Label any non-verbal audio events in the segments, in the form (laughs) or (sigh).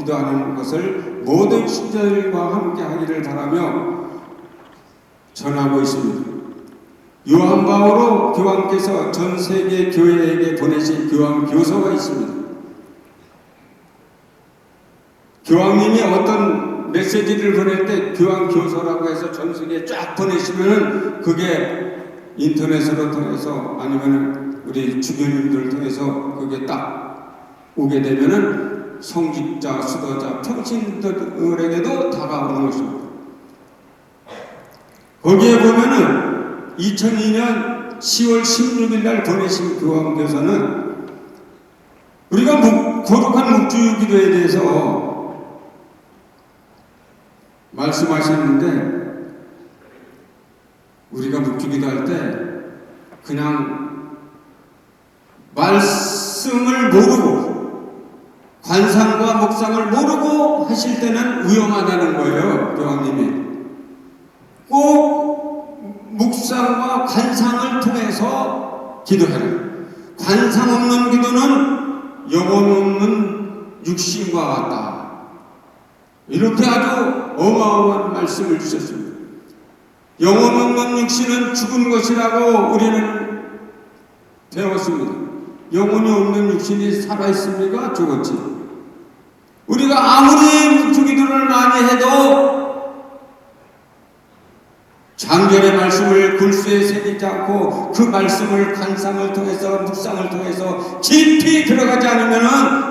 기도하는 것을 모든 신자들과 함께 하기를 바라며 전하고 있습니다. 요한 바오로 교황께서 전 세계 교회에게 보내신 교황 교서가 있습니다. 교황님이 어떤 메시지를 보낼 때 교황 교서라고 해서 전 세계에 쫙 보내시면은 그게 인터넷으로 통해서 아니면 우리 주교님들 통해서 그게 딱 오게 되면은 성직자, 수도자, 평신들에게도 다가오는 것입니다. 거기에 보면은 2002년 10월 16일 날 보내신 교황교서는 우리가 묵, 거룩한 묵주 기도에 대해서 말씀하셨는데 우리가 묵주 기도 할 때 그냥 묵상을 모르고 하실 때는 위험하다는 거예요, 교황님이. 꼭 묵상과 관상을 통해서 기도해라. 관상 없는 기도는 영혼 없는 육신과 같다. 이렇게 아주 어마어마한 말씀을 주셨습니다. 영혼 없는 육신은 죽은 것이라고 우리는 배웠습니다. 영혼이 없는 육신이 살아있습니까? 죽었지. 우리가 아무리 묵주기도를 많이 해도 장절의 말씀을 굴수에 새기지 않고 그 말씀을 관상을 통해서 묵상을 통해서 깊이 들어가지 않으면은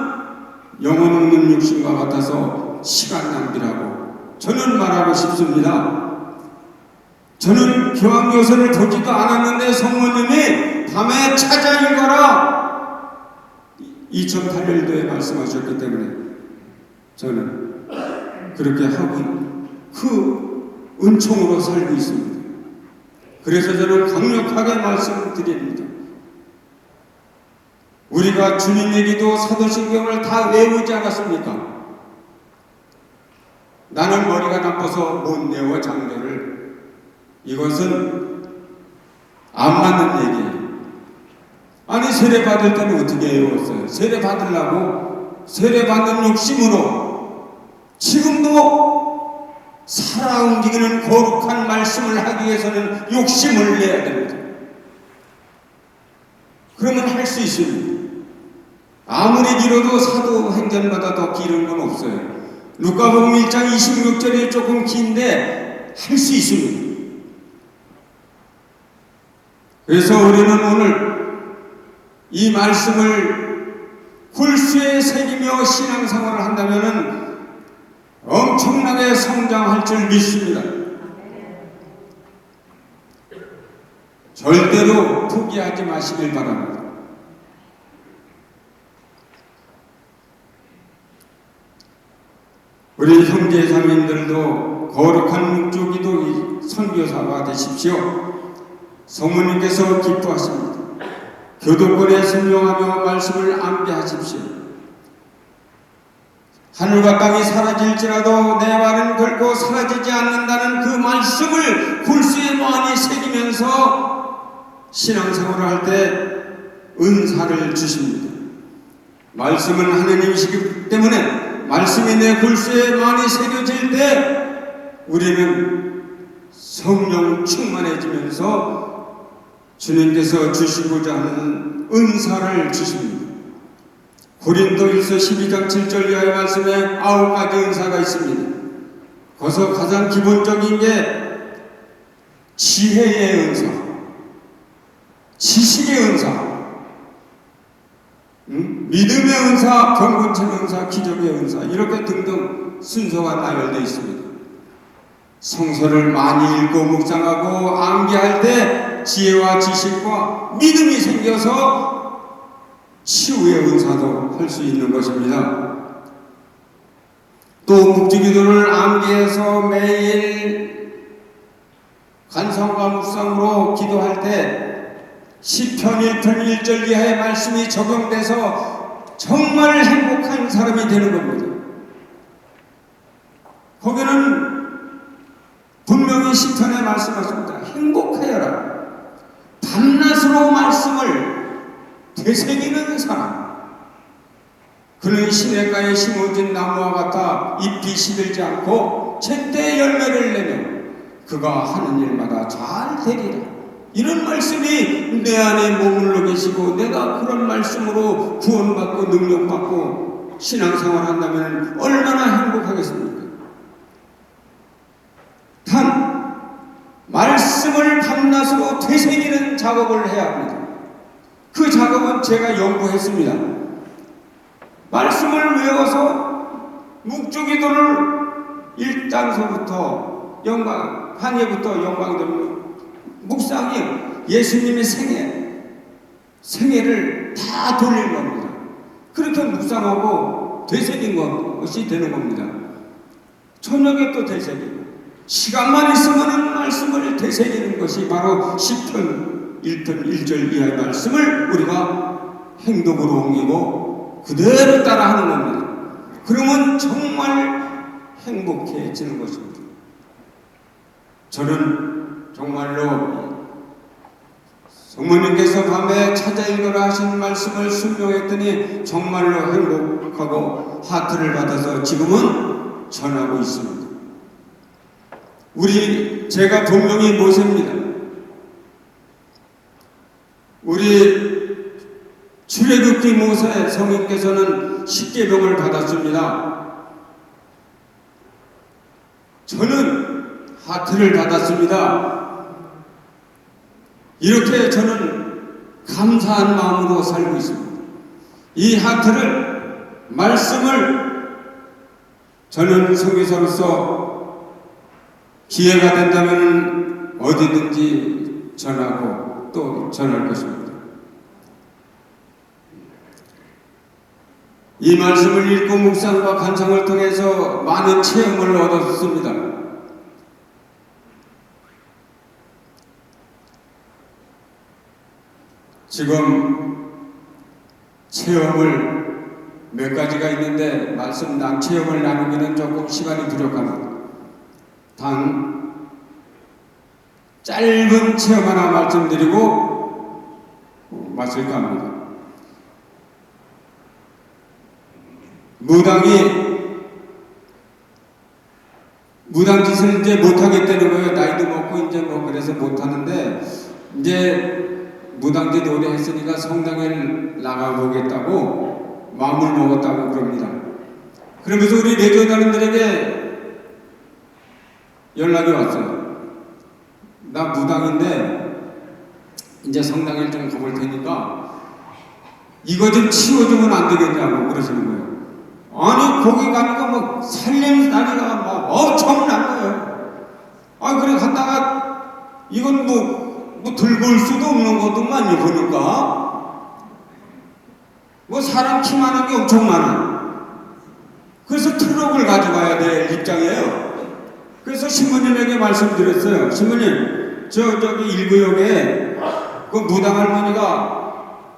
영혼 없는 육신과 같아서 시간 낭비라고 저는 말하고 싶습니다. 저는 교황요서를 보지도 않았는데 성모님이 밤에 찾아 읽어라 2008년도에 말씀하셨기 때문에 저는 그렇게 하고 그 은총으로 살고 있습니다. 그래서 저는 강력하게 말씀드립니다. 우리가 주님 얘기도 사도신경을 다 외우지 않았습니까? 나는 머리가 나빠서 못 외워 장례를 이것은 안 맞는 얘기예요. 아니 세례 받을 때는 어떻게 외웠어요? 세례 받으려고 세례 받는 욕심으로 지금도 살아 움직이는 거룩한 말씀을 하기 위해서는 욕심을 내야 됩니다. 그러면 할 수 있습니다. 아무리 길어도 사도행전마다 더 길은 건 없어요. 누가복음 1장 26절이 조금 긴데 할 수 있습니다. 그래서 우리는 오늘 이 말씀을 굴수에 새기며 신앙생활을 한다면은 엄청나게 성장할 줄 믿습니다. 절대로 포기하지 마시길 바랍니다. 우리 형제 자매님들도 거룩한 묵주기도 선교사가 되십시오. 성모님께서 기뻐하십니다. 교도권에 순종하며 말씀을 암기하십시오. 하늘과 땅이 사라질지라도 내 말은 결코 사라지지 않는다는 그 말씀을 굴수에 많이 새기면서 신앙생활을 할 때 은사를 주십니다. 말씀은 하느님이시기 때문에 말씀이 내 굴수에 많이 새겨질 때 우리는 성령 충만해지면서 주님께서 주시고자 하는 은사를 주십니다. 고린도일서 12장 7절 이하의 말씀에 아홉 가지 은사가 있습니다. 거기서 가장 기본적인 게 지혜의 은사, 지식의 은사, 음? 믿음의 은사, 경건체의 은사, 기적의 은사 이렇게 등등 순서가 나열되어 있습니다. 성서를 많이 읽고 묵상하고 암기할 때 지혜와 지식과 믿음이 생겨서 치유의 은사도 할 수 있는 것입니다. 또 묵주기도를 암기해서 매일 간성과 묵상으로 기도할 때 시편 1편 1절 이하의 말씀이 적용돼서 정말 행복한 사람이 되는 겁니다. 거기는 분명히 시편에 말씀하십니다. 행복하여라. 밤낮으로 말씀을 되새기는 사람. 그는 시냇가에 심어진 나무와 같아 잎이 시들지 않고 제때 열매를 내며 그가 하는 일마다 잘 되리라. 이런 말씀이 내 안에 머물러 계시고 내가 그런 말씀으로 구원받고 능력받고 신앙생활 한다면 얼마나 행복하겠습니까? 단 말씀을 밤낮으로 되새기는 작업을 해야 합니다. 그 작업은 제가 연구했습니다. 말씀을 외워서 묵주기도를 1장서부터 영광, 한예부터 영광들 묵상이요. 예수님의 생애, 생애를 다 돌린 겁니다. 그렇게 묵상하고 되새긴 것이 되는 겁니다. 저녁에 또 되새기고, 시간만 있으면 말씀을 되새기는 것이 바로 10편 1편 1절 이하의 말씀을 우리가 행동으로 옮기고 그대로 따라하는 겁니다. 그러면 정말 행복해지는 것입니다. 저는 정말로 성모님께서 밤에 찾아 읽어라 하신 말씀을 순종했더니 정말로 행복하고 하트를 받아서 지금은 전하고 있습니다. 우리 제가 본명이 모세입니다. 우리 출애굽기 모세 성인께서는 십계명을 받았습니다. 저는 하트를 받았습니다. 이렇게 저는 감사한 마음으로 살고 있습니다. 이 하트를 말씀을 저는 성교사로서 기회가 된다면 어디든지 전하고 또 전할 것입니다. 이 말씀을 읽고 묵상과 간청을 통해서 많은 체험을 얻었습니다. 지금 체험을 몇 가지가 있는데 말씀 난 체험을 나누기는 조금 시간이 부족합니다. 단 짧은 체험 하나 말씀드리고 마칠까 합니다. 무당이 무당 짓을 이제 못하겠다는 거예요. 나이도 먹고 이제 뭐 그래서 못하는데 이제 무당짓 오래 했으니까 성당에 나가보겠다고 마음을 먹었다고 그럽니다. 그러면서 우리 레조단원들에게 연락이 왔어요. 나 무당인데 이제 성당에 좀 가볼 테니까 이거 좀 치워주면 안 되겠냐고 그러시는 거예요. 아니 거기 가니까 뭐 살림 다리가 막 엄청난 거예요. 아 그래 갔다가 이건 뭐, 뭐 들고 올 수도 없는 것도만 보니까 뭐 사람 키만한 게 엄청 많아. 그래서 트럭을 가져가야 될 입장이에요. 그래서 신부님에게 말씀드렸어요. 신부님, 저 저기 일구역에 그 무당 할머니가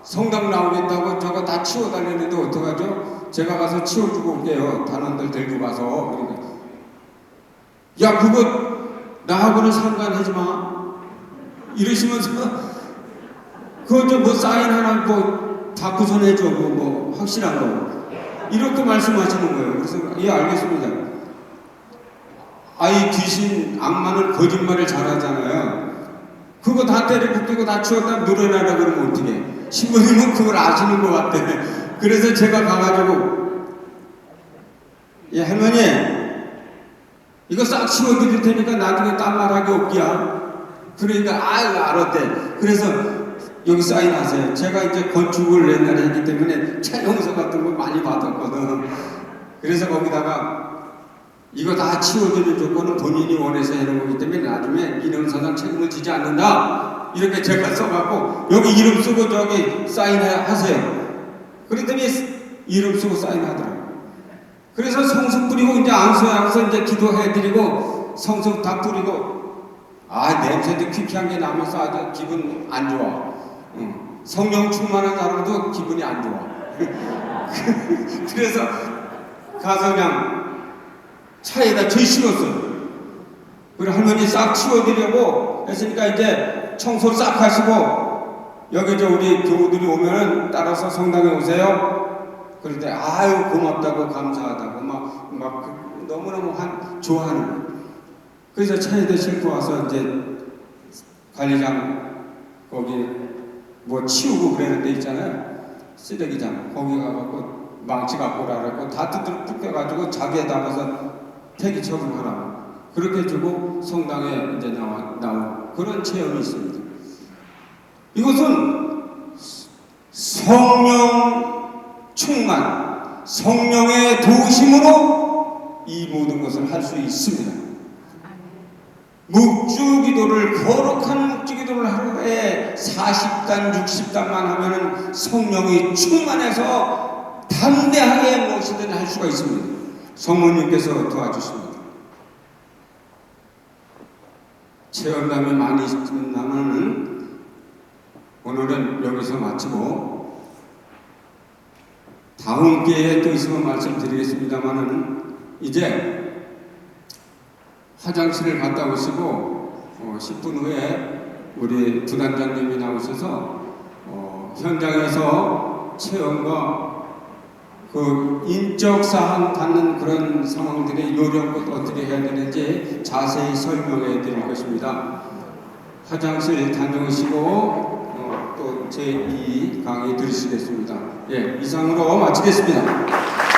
성당 나오겠다고 저거 다 치워달라는데 어떡하죠? 제가 가서 치워주고 올게요. 단원들 데리고 가서. 야, 그거 나하고는 상관하지 마. 이러시면서 (laughs) 그거 좀 뭐 사인 하나 뭐 바꾸선 해줘. 뭐, 뭐 확실한 거. 이렇게 말씀하시는 거예요. 그래서 예, 알겠습니다. 아이 귀신 악마는 거짓말을 잘하잖아요. 그거 다 때려 붙이고 다 치웠다 늘어나라 그러면 어떻게? 신부님은 그걸 아시는 것 같아. 그래서 제가 가가지고 예 할머니 이거 싹 치워드릴 테니까 나중에 딴 말하기 없기야. 그러니까 아유 알았대. 그래서 여기 사인하세요. 제가 이제 건축을 옛날에 했기 때문에 차용서 같은 거 많이 받았거든. 그래서 거기다가 이거 다 치워주는 조건은 본인이 원해서 해놓은 거기 때문에 나중에 인형사상 책임을 지지 않는다. 이렇게 제가 써갖고 여기 이름 쓰고 저기 사인하세요. 그랬더니 이름 쓰고 사인하더라고요. 그래서 성수 뿌리고 이제 안수하면서 이제 기도해드리고 성수 다 뿌리고 아 냄새도 퀴퀴한 게 나면서 아주 기분 안 좋아. 응. 성령 충만한 사람도 기분이 안 좋아. (laughs) 그래서 가서 그냥 차에다 저 실었어요. 그리고 할머니 싹 치워드리려고 했으니까 이제 청소 싹 하시고 여기 저 우리 교우들이 오면은 따라서 성당에 오세요. 그런데 아유 고맙다고 감사하다고 막, 막 그- 너무너무 한, 좋아하는 거예요. 그래서 차에다 싣고 와서 이제 관리장 거기 뭐 치우고 그러는 데 있잖아요. 쓰레기장 거기 가갖고 망치 갖고 오라고 다 뜯어 뜯겨가지고 자기에 담아서 폐기 처분하라고 그렇게 주고 성당에 이제 나와 나오고 그런 체험이 있습니다. 이것은 성령 충만, 성령의 도우심으로 이 모든 것을 할 수 있습니다. 묵주 기도를 거룩한 묵주 기도를 하루에 40단 60단만 하면은 성령이 충만해서 담대하게 무엇이든 할 수가 있습니다. 성모님께서 도와주십니다. 체험담이 많이 있나면은 오늘은 여기서 마치고 다음 기회에 또 있으면 말씀드리겠습니다만은 이제 화장실을 갔다 오시고 어, 10분 후에 우리 부단장님이 나오셔서 어, 현장에서 체험과 그 인적 사항 갖는 그런 상황들의 요령껏 어떻게 해야 되는지 자세히 설명해 드릴 것입니다. 화장실 다녀오시고 제2 강의 들으시겠습니다. 예, 이상으로 마치겠습니다.